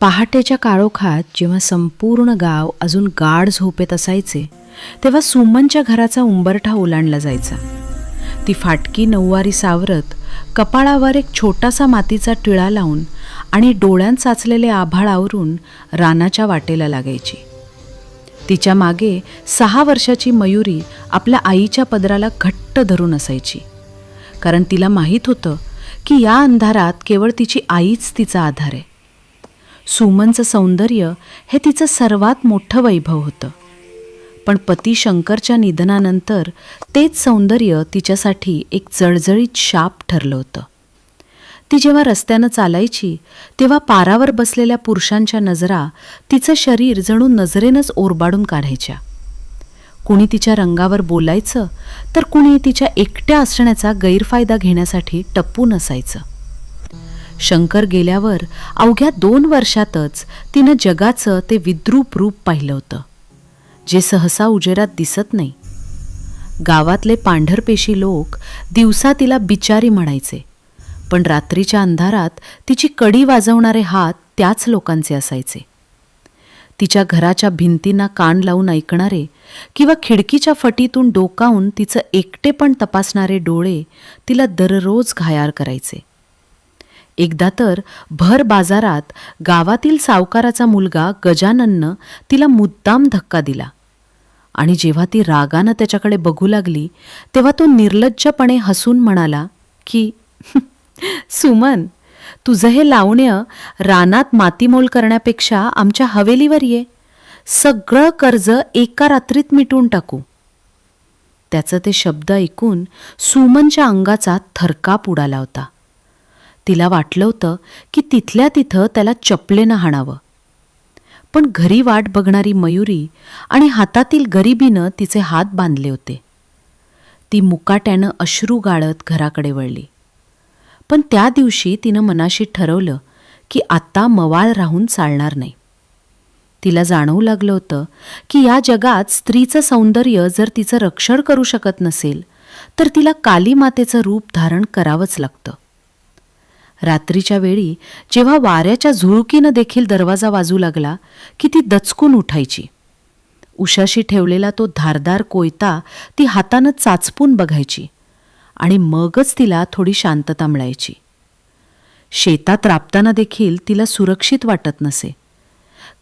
पहाटेच्या काळोखात जेव्हा संपूर्ण गाव अजून गाढ झोपेत असायचे तेव्हा सुमनच्या घराचा उंबरठा ओलांडला जायचा. ती फाटकी नऊवारी सावरत कपाळावर एक छोटासा मातीचा टिळा लावून आणि डोळ्यांत साचलेले आभाळ आवरून रानाच्या वाटेला लागायची. तिच्यामागे सहा वर्षाची मयुरी आपल्या आईच्या पदराला घट्ट धरून असायची. कारण तिला माहीत होतं की या अंधारात केवळ तिची आईच तिचा आधार आहे. सुमनचं सौंदर्य हे तिचं सर्वात मोठं वैभव होतं. पण पती शंकरच्या निधनानंतर तेच सौंदर्य तिच्यासाठी एक जळजळीत शाप ठरलं होतं. ती जेव्हा रस्त्यानं चालायची तेव्हा पारावर बसलेल्या पुरुषांच्या नजरा तिचं शरीर जणू नजरेनंच ओरबाडून काढायच्या. कुणी तिच्या रंगावर बोलायचं तर कुणी तिच्या एकट्या असण्याचा गैरफायदा घेण्यासाठी टप्पून असायचं. शंकर गेल्यावर अवघ्या दोन वर्षातच तिनं जगाचं ते विद्रूप रूप पाहिलं होतं जे सहसा उजेरात दिसत नाही. गावातले पांढरपेशी लोक दिवसा तिला बिचारी म्हणायचे पण रात्रीच्या अंधारात तिची कडी वाजवणारे हात त्याच लोकांचे असायचे. तिच्या घराच्या भिंतींना कान लावून ऐकणारे किंवा खिडकीच्या फटीतून डोकावून तिचं एकटेपण तपासणारे डोळे तिला दररोज घायार करायचे. एकदा तर भर बाजारात गावातील सावकाराचा मुलगा गजानननं तिला मुद्दाम धक्का दिला. आणि जेव्हा ती रागानं त्याच्याकडे बघू लागली तेव्हा तो निर्लज्जपणे हसून म्हणाला की सुमन तुझं हे लावण्य रानात मातीमोल करण्यापेक्षा आमच्या हवेलीवर ये. सगळं कर्ज एका रात्रीत मिटून टाकू. त्याचं ते शब्द ऐकून सुमनच्या अंगाचा थरकाप उडाला होता. तिला वाटलं होतं की तिथल्या तिथं त्याला चपलेनं हाणावं. पण घरी वाट बघणारी मयुरी आणि हातातील गरिबीनं तिचे हात बांधले होते. ती मुकाट्यानं अश्रू गाळत घराकडे वळली. पण त्या दिवशी तिनं मनाशी ठरवलं की आता मवाळ राहून चालणार नाही. तिला जाणवू लागलं होतं की या जगात स्त्रीचं सौंदर्य जर तिचं रक्षण करू शकत नसेल तर तिला काली मातेचं रूप धारण करावंच लागतं. रात्रीच्या वेळी जेव्हा वाऱ्याच्या झुळकीनं देखील दरवाजा वाजू लागला की ती दचकून उठायची. उशाशी ठेवलेला तो धारदार कोयता ती हातानं चाचपून बघायची आणि मगच तिला थोडी शांतता मिळायची. शेतात राबताना देखील तिला सुरक्षित वाटत नसे.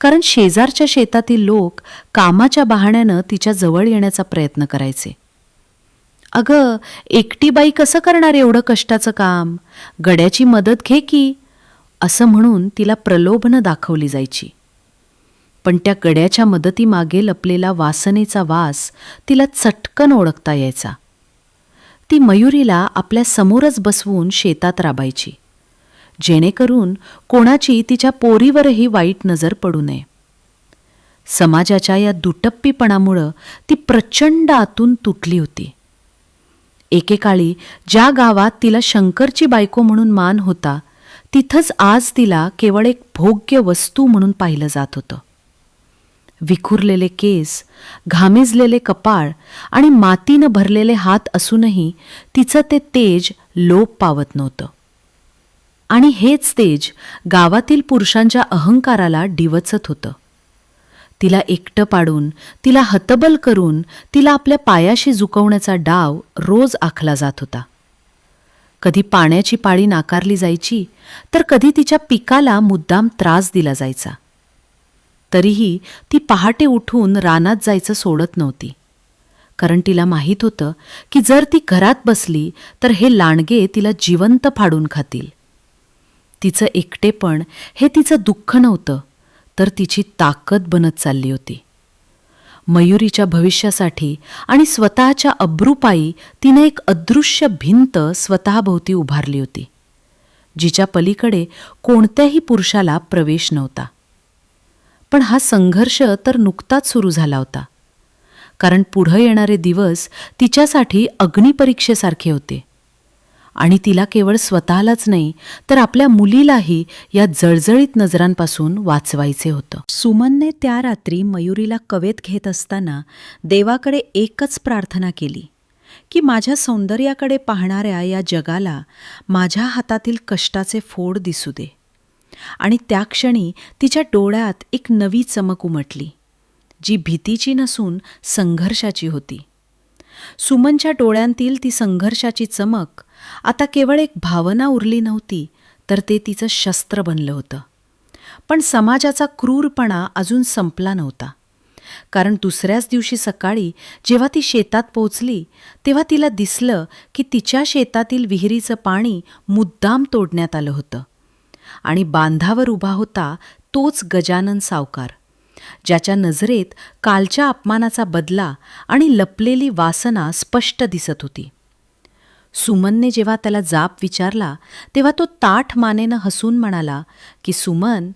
कारण शेजारच्या शेतातील लोक कामाच्या बहाण्यानं तिच्या जवळ येण्याचा प्रयत्न करायचे. अगं एकटी बाई कसं करणार एवढं कष्टाचं काम? गड्याची मदत घे की. असं म्हणून तिला प्रलोभनं दाखवली जायची. पण त्या गड्याच्या मदतीमागे लपलेला वासनेचा वास तिला चटकन ओळखता यायचा. ती मयुरीला आपल्या समोरच बसवून शेतात राबायची. जेणेकरून कोणाची तिच्या पोरीवरही वाईट नजर पडू नये. समाजाच्या या दुटप्पीपणामुळं ती प्रचंड आतून तुटली होती. एकेकाळी ज्या गावात तिला शंकरची बायको म्हणून मान होता तिथंच आज तिला केवळ एक भोग्य वस्तू म्हणून पाहिलं जात होतं. विखुरलेले केस घामेजलेले कपाळ आणि मातीनं भरलेले हात असूनही तिचं ते तेज लोप पावत नव्हतं. आणि हेच तेज गावातील पुरुषांच्या अहंकाराला डिवचत होतं. तिला एकटं पाडून तिला हतबल करून तिला आपल्या पायाशी झुकवण्याचा डाव रोज आखला जात होता. कधी पाण्याची पाळी नाकारली जायची तर कधी तिच्या पिकाला मुद्दाम त्रास दिला जायचा. तरीही ती पहाटे उठून रानात जायचं सोडत नव्हती. कारण तिला माहीत होतं की जर ती घरात बसली तर हे लांडगे तिला जिवंत फाडून खातील. तिचं एकटेपण हे तिचं दुःख नव्हतं. तर तिची ताकद बनत चालली होती. मयुरीच्या भविष्यासाठी आणि स्वतःच्या अब्रूपायी तिने एक अदृश्य भिंत स्वतःभोवती उभारली होती जिच्या पलीकडे कोणत्याही पुरुषाला प्रवेश नव्हता. पण हा संघर्ष तर नुकताच सुरू झाला होता कारण पुढं येणारे दिवस तिच्यासाठी अग्निपरीक्षेसारखे होते. आणि तिला केवळ स्वतःलाच नाही तर आपल्या मुलीलाही या जळजळीत नजरांपासून वाचवायचे होतं. सुमनने त्या रात्री मयुरीला कवेत घेत असताना देवाकडे एकच प्रार्थना केली की माझ्या सौंदर्याकडे पाहणाऱ्या या जगाला माझ्या हातातील कष्टाचे फोड दिसू दे. आणि त्या क्षणी तिच्या डोळ्यात एक नवी चमक उमटली जी भीतीची नसून संघर्षाची होती. सुमनच्या डोळ्यांतील ती संघर्षाची चमक आता केवळ एक भावना उरली नव्हती तर ते तिचं शस्त्र बनलं होतं. पण समाजाचा क्रूरपणा अजून संपला नव्हता. कारण दुसऱ्याच दिवशी सकाळी जेव्हा ती शेतात पोचली तेव्हा तिला दिसलं की तिच्या शेतातील विहिरीचं पाणी मुद्दाम तोडण्यात आलं होतं. आणि बांधावर उभा होता तोच गजानन सावकार ज्याच्या नजरेत कालच्या अपमानाचा बदला आणि लपलेली वासना स्पष्ट दिसत होती. सुमनने जेव्हा त्याला जाप विचारला तेव्हा तो ताठ मानेनं हसून म्हणाला की सुमन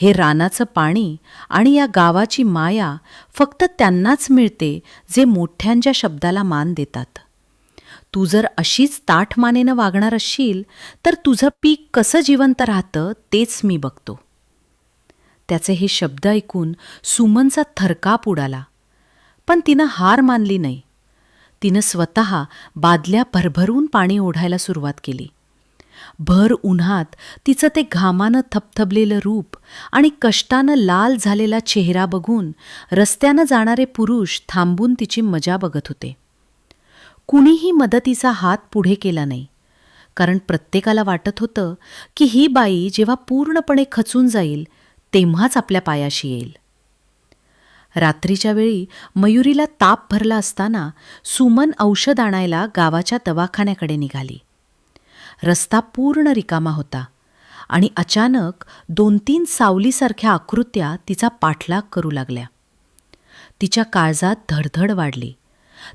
हे रानाचं पाणी आणि या गावाची माया फक्त त्यांनाच मिळते जे मोठ्यांच्या शब्दाला मान देतात. तू जर अशीच ताठ मानेनं वागणार असशील तर तुझं पीक कसं जिवंत राहतं तेच मी बघतो. त्याचे हे शब्द ऐकून सुमनचा थरकाप उडाला पण तिनं हार मानली नाही. तिनं स्वतः बादल्या भरभरून पाणी ओढायला सुरुवात केली. भर उन्हात तिचं ते घामानं थपथबलेलं रूप आणि कष्टानं लाल झालेला चेहरा बघून रस्त्यानं जाणारे पुरुष थांबून तिची मजा बघत होते. कुणीही मदतीचा हात पुढे केला नाही. कारण प्रत्येकाला वाटत होतं की ही बाई जेव्हा पूर्णपणे खचून जाईल तेव्हाच आपल्या पायाशी येईल. रात्रीच्या वेळी मयुरीला ताप भरला असताना सुमन औषध आणायला गावाच्या दवाखान्याकडे निघाली. रस्ता पूर्ण रिकामा होता आणि अचानक दोन तीन सावलीसारख्या आकृत्या तिचा पाठलाग करू लागल्या. तिच्या काळजात धडधड वाढली.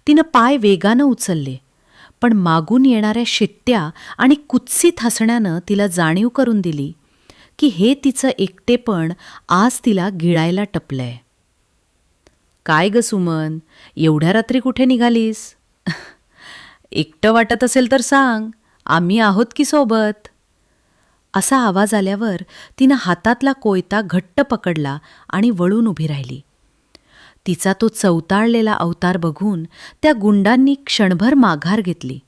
तिनं पाय वेगानं उचलले पण मागून येणाऱ्या शिट्ट्या आणि कुत्सित हसण्यानं तिला जाणीव करून दिली की हे तिचं एकटेपण आज तिला गिळायला टपलंय. काय ग सुमन? एवढ्या रात्री कुठे निघालीस? एकटं वाटत असेल तर सांग. आम्ही आहोत की सोबत? असा आवाज आल्यावर तिनं हातातला कोयता घट्ट पकडला आणि वळून उभी राहिली. तिचा तो चवताळलेला अवतार बघून त्या गुंडांनी क्षणभर माघार घेतली.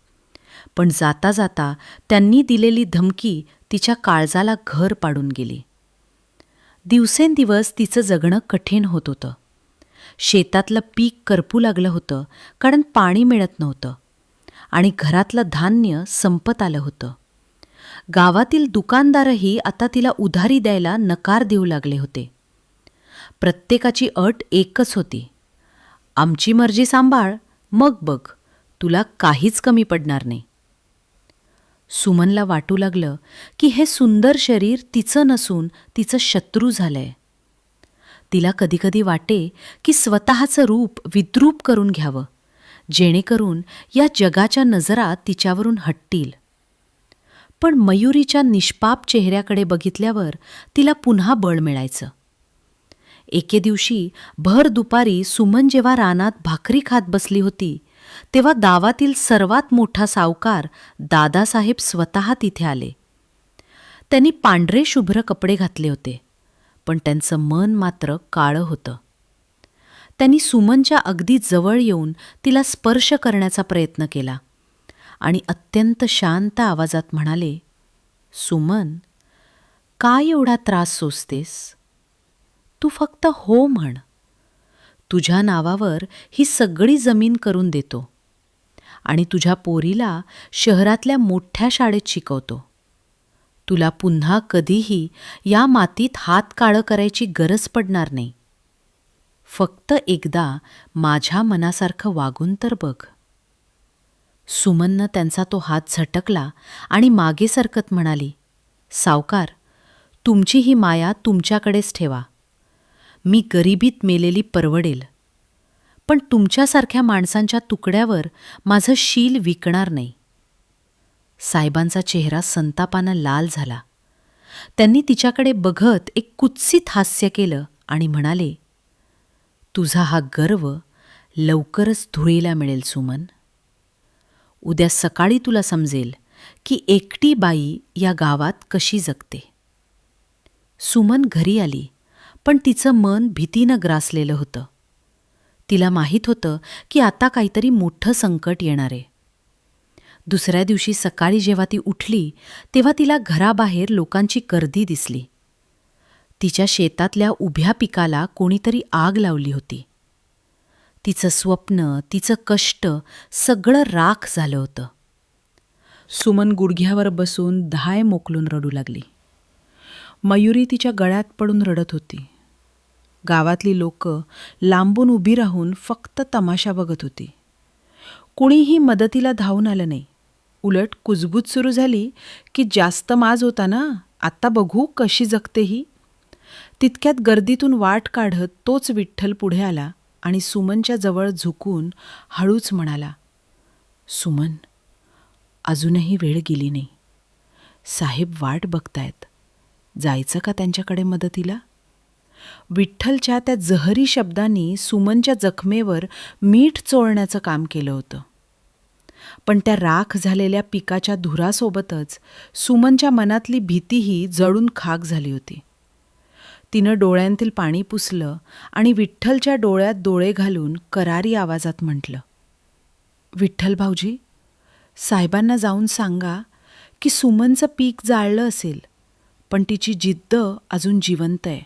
पण जाता जाता त्यांनी दिलेली धमकी तिच्या काळजाला घर पाडून गेली. दिवसेंदिवस तिचं जगणं कठीण होत होतं. शेतातलं पीक करपू लागलं होतं कारण पाणी मिळत नव्हतं. आणि घरातलं धान्य संपत आलं होतं. गावातील दुकानदारही आता तिला उधारी द्यायला नकार देऊ लागले होते. प्रत्येकाची अट एकच होती. आमची मर्जी सांभाळ मग बघ तुला काहीच कमी पडणार नाही. सुमनला वाटू लागलं की हे सुंदर शरीर तिचं नसून तिचं शत्रू झालंय. तिला कधीकधी वाटे की स्वतःचं रूप विद्रूप करून घ्यावं जेणेकरून या जगाच्या नजरा तिच्यावरून हटतील. पण मयुरीच्या निष्पाप चेहऱ्याकडे बघितल्यावर तिला पुन्हा बळ मिळायचं. एके दिवशी भर दुपारी सुमन जेव्हा रानात भाकरी खात बसली होती तेव्हा गावातील सर्वात मोठा सावकार दादासाहेब स्वतः तिथे आले. त्यांनी पांढरे शुभ्र कपडे घातले होते. पण त्यांचं मन मात्र काळं होतं. त्यांनी सुमनच्या अगदी जवळ येऊन तिला स्पर्श करण्याचा प्रयत्न केला आणि अत्यंत शांत आवाजात म्हणाले सुमन काय एवढा त्रास सोसतेस? तू फक्त हो म्हण. तुझ्या नावावर ही सगळी जमीन करून देतो आणि तुझ्या पोरीला शहरातल्या मोठ्या शाळेत शिकवतो. तुला पुन्हा कधीही या मातीत हात काळं करायची गरज पडणार नाही. फक्त एकदा माझ्या मनासारखं वागून तर बघ. सुमननं त्यांचा तो हात झटकला आणि मागे सरकत म्हणाली सावकार तुमची ही माया तुमच्याकडेच ठेवा. मी गरिबीत मेलेली परवडेल. पण तुमच्यासारख्या माणसांच्या तुकड्यावर माझं शील विकणार नाही. साहेबांचा चेहरा संतापानं लाल झाला. त्यांनी तिच्याकडे बघत एक कुत्सित हास्य केलं आणि म्हणाले तुझा हा गर्व लवकरच धुळीला मिळेल सुमन. उद्या सकाळी तुला समजेल की एकटी बाई या गावात कशी जगते. सुमन घरी आली पण तिचं मन भीतीनं ग्रासलेलं होतं. तिला माहीत होतं की आता काहीतरी मोठं संकट येणार आहे. दुसऱ्या दिवशी सकाळी जेव्हा ती उठली तेव्हा तिला घराबाहेर लोकांची गर्दी दिसली. तिच्या शेतातल्या उभ्या पिकाला कोणीतरी आग लावली होती. तिचं स्वप्न तिचं कष्ट सगळं राख झालं होतं. सुमन गुडघ्यावर बसून धाय मोकलून रडू लागली. मयुरी तिच्या गळ्यात पडून रडत होती. गावातली लोक लांबून उभी राहून फक्त तमाशा बघत होती. कुणीही मदतीला धावून आलं नाही. उलट कुजबूज सुरू झाली की जास्त माज होता ना आत्ता बघू कशी जगते ही. तितक्यात गर्दीतून वाट काढत तोच विठ्ठल पुढे आला आणि सुमनच्या जवळ झुकून हळूच म्हणाला सुमन अजूनही वेळ गेली नाही. साहेब वाट बघतायत. जायचं का त्यांच्याकडे मदतीला? विठ्ठलच्या त्या जहरी शब्दांनी सुमनच्या जखमेवर मीठ चोळण्याचं काम केलं होतं. पण त्या राख झालेल्या पिकाच्या धुरासोबतच सुमनच्या मनातली भीतीही जळून खाक झाली होती. तिनं डोळ्यांतील पाणी पुसलं आणि विठ्ठलच्या डोळ्यात डोळे घालून करारी आवाजात म्हटलं विठ्ठल भाऊजी साहेबांना जाऊन सांगा की सुमनचं पीक जाळलं असेल पण तिची जिद्द अजून जिवंत आहे.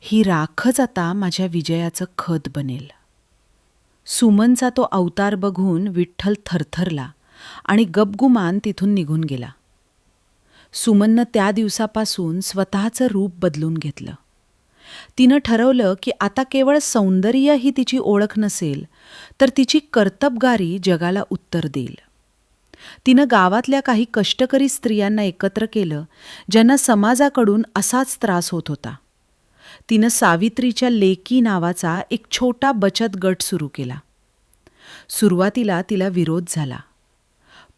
ही राखच आता माझ्या विजयाचं खत बनेल. सुमनचा तो अवतार बघून विठ्ठल थरथरला आणि गबगुमान तिथून निघून गेला. सुमननं त्या दिवसापासून स्वतःचं रूप बदलून घेतलं. तिनं ठरवलं की आता केवळ सौंदर्य ही तिची ओळख नसेल तर तिची कर्तबगारी जगाला उत्तर देईल. तिनं गावातल्या काही कष्टकरी स्त्रियांना एकत्र केलं ज्यांना समाजाकडून असाच त्रास होत होता. तिनं सावित्रीच्या लेकी नावाचा एक छोटा बचत गट सुरू केला. सुरुवातीला तिला विरोध झाला.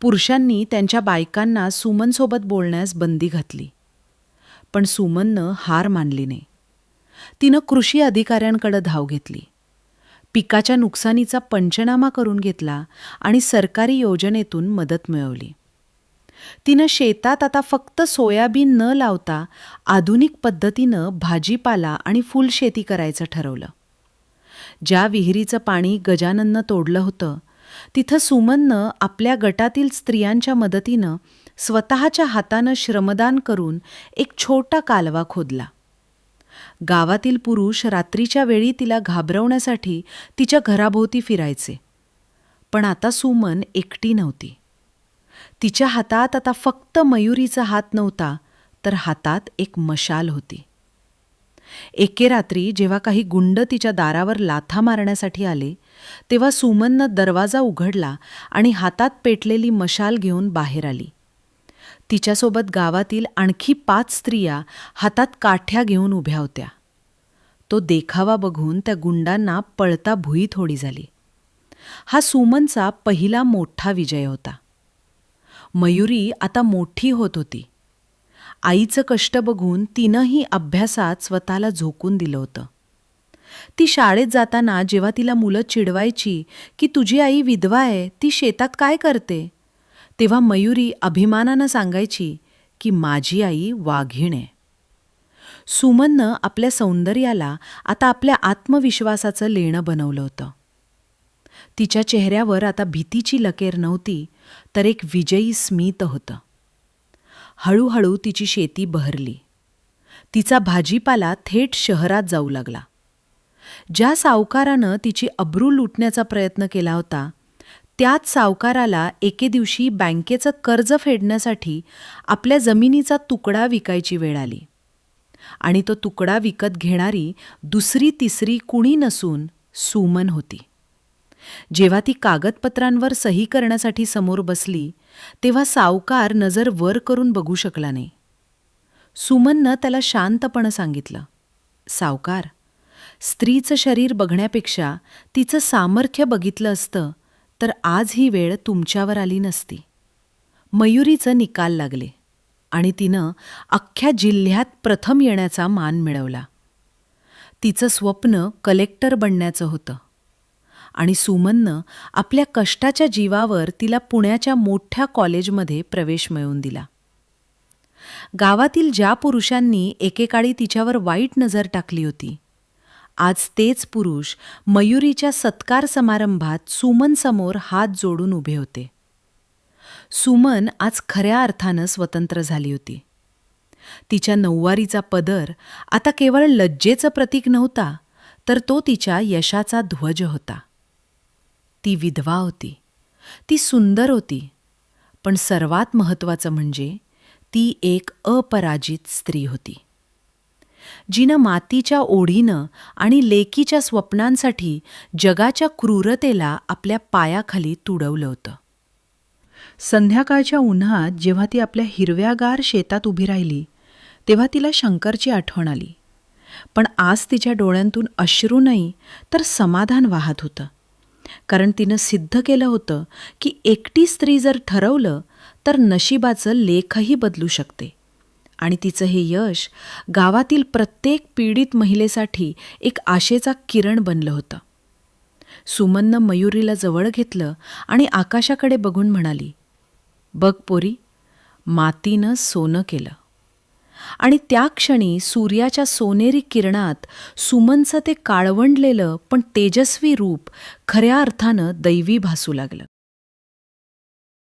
पुरुषांनी त्यांच्या बायकांना सुमनसोबत बोलण्यास बंदी घातली. पण सुमननं हार मानली नाही. तिनं कृषी अधिकाऱ्यांकडे धाव घेतली. पिकाच्या नुकसानीचा पंचनामा करून घेतला आणि सरकारी योजनेतून मदत मिळवली. तिनं शेतात आता फक्त सोयाबीन न लावता आधुनिक पद्धतीनं भाजीपाला आणि फुलशेती करायचं ठरवलं. ज्या विहिरीचं पाणी गजानननं तोडलं होतं तिथं सुमननं आपल्या गटातील स्त्रियांच्या मदतीनं स्वतःच्या हातानं श्रमदान करून एक छोटा कालवा खोदला. गावातील पुरुष रात्रीच्या वेळी तिला घाबरवण्यासाठी तिच्या घराभोवती फिरायचे. पण आता सुमन एकटी नव्हती. तिच्या हातात आता फक्त मयुरीचा हात नव्हता तर हातात एक मशाल होती. एके रात्री जेव्हा काही गुंड तिच्या दारावर लाथा मारण्यासाठी आले तेव्हा सुमननं दरवाजा उघडला आणि हातात पेटलेली मशाल घेऊन बाहेर आली. तिच्यासोबत गावातील आणखी पाच स्त्रिया हातात काठ्या घेऊन उभ्या होत्या. तो देखावा बघून त्या गुंडांना पळता भुई थोडी झाली. हा सुमनचा पहिला मोठा विजय होता. मयुरी आता मोठी होत होती. आईचं कष्ट बघून तिनंही अभ्यासात स्वतःला झोकून दिलं होतं. ती शाळेत जाताना जेव्हा तिला मुलं चिडवायची की तुझी आई विधवा आहे ती शेतात काय करते? तेव्हा मयुरी अभिमानानं सांगायची की माझी आई वाघीण आहे. सुमननं आपल्या सौंदर्याला आता आपल्या आत्मविश्वासाचं लेणं बनवलं होतं. तिच्या चेहऱ्यावर आता भीतीची लकेर नव्हती तर एक विजयी स्मित होतं. हळूहळू तिची शेती बहरली. तिचा भाजीपाला थेट शहरात जाऊ लागला. ज्या सावकारानं तिची अब्रू लुटण्याचा प्रयत्न केला होता त्याच सावकाराला एके दिवशी बँकेचं कर्ज फेडण्यासाठी आपल्या जमिनीचा तुकडा विकायची वेळ आली. आणि तो तुकडा विकत घेणारी दुसरी तिसरी कुणी नसून सुमन होती. जेव्हा ती कागदपत्रांवर सही करण्यासाठी समोर बसली तेव्हा सावकार नजर वर करून बघू शकला नाही. सुमननं त्याला शांतपणे सांगितलं. सावकार स्त्रीचं शरीर बघण्यापेक्षा तिचं सामर्थ्य बघितलं असतं तर आज ही वेळ तुमच्यावर आली नसती. मयुरीचं निकाल लागले आणि तिनं अख्ख्या जिल्ह्यात प्रथम येण्याचा मान मिळवला. तिचं स्वप्न कलेक्टर बनण्याचं होतं. आणि सुमननं आपल्या कष्टाच्या जीवावर तिला पुण्याच्या मोठ्या कॉलेजमध्ये प्रवेश मिळवून दिला. गावातील ज्या पुरुषांनी एकेकाळी तिच्यावर वाईट नजर टाकली होती आज तेच पुरुष मयुरीच्या सत्कार समारंभात सुमनसमोर हात जोडून उभे होते. सुमन आज खऱ्या अर्थानं स्वतंत्र झाली होती. तिच्या नऊवारीचा पदर आता केवळ लज्जेचं प्रतीक नव्हता तर तो तिच्या यशाचा ध्वज होता. ती विधवा होती. ती सुंदर होती. पण सर्वात महत्त्वाचं म्हणजे ती एक अपराजित स्त्री होती. जिनं मातीच्या ओढीनं आणि लेकीच्या स्वप्नांसाठी जगाच्या क्रूरतेला आपल्या पायाखाली तुडवलं होतं. संध्याकाळच्या उन्हात जेव्हा ती आपल्या हिरव्यागार शेतात उभी राहिली तेव्हा तिला शंकरची आठवण आली. पण आज तिच्या डोळ्यांतून अश्रू नाही तर समाधान वाहत होतं. कारण तिनं सिद्ध केलं होतं की एकटी स्त्री जर ठरवलं तर नशिबाचं लेखही बदलू शकते. आणि तिचं हे यश गावातील प्रत्येक पीडित महिलेसाठी एक आशेचा किरण बनलं होतं. सुमननं मयुरीला जवळ घेतलं आणि आकाशाकडे बघून म्हणाली बघ पोरी मातीनं सोनं केलं. आणि त्या क्षणी सूर्याच्या सोनेरी किरणात सुमनचं ते काळवंडलेलं पण तेजस्वी रूप खऱ्या अर्थानं दैवी भासू लागलं.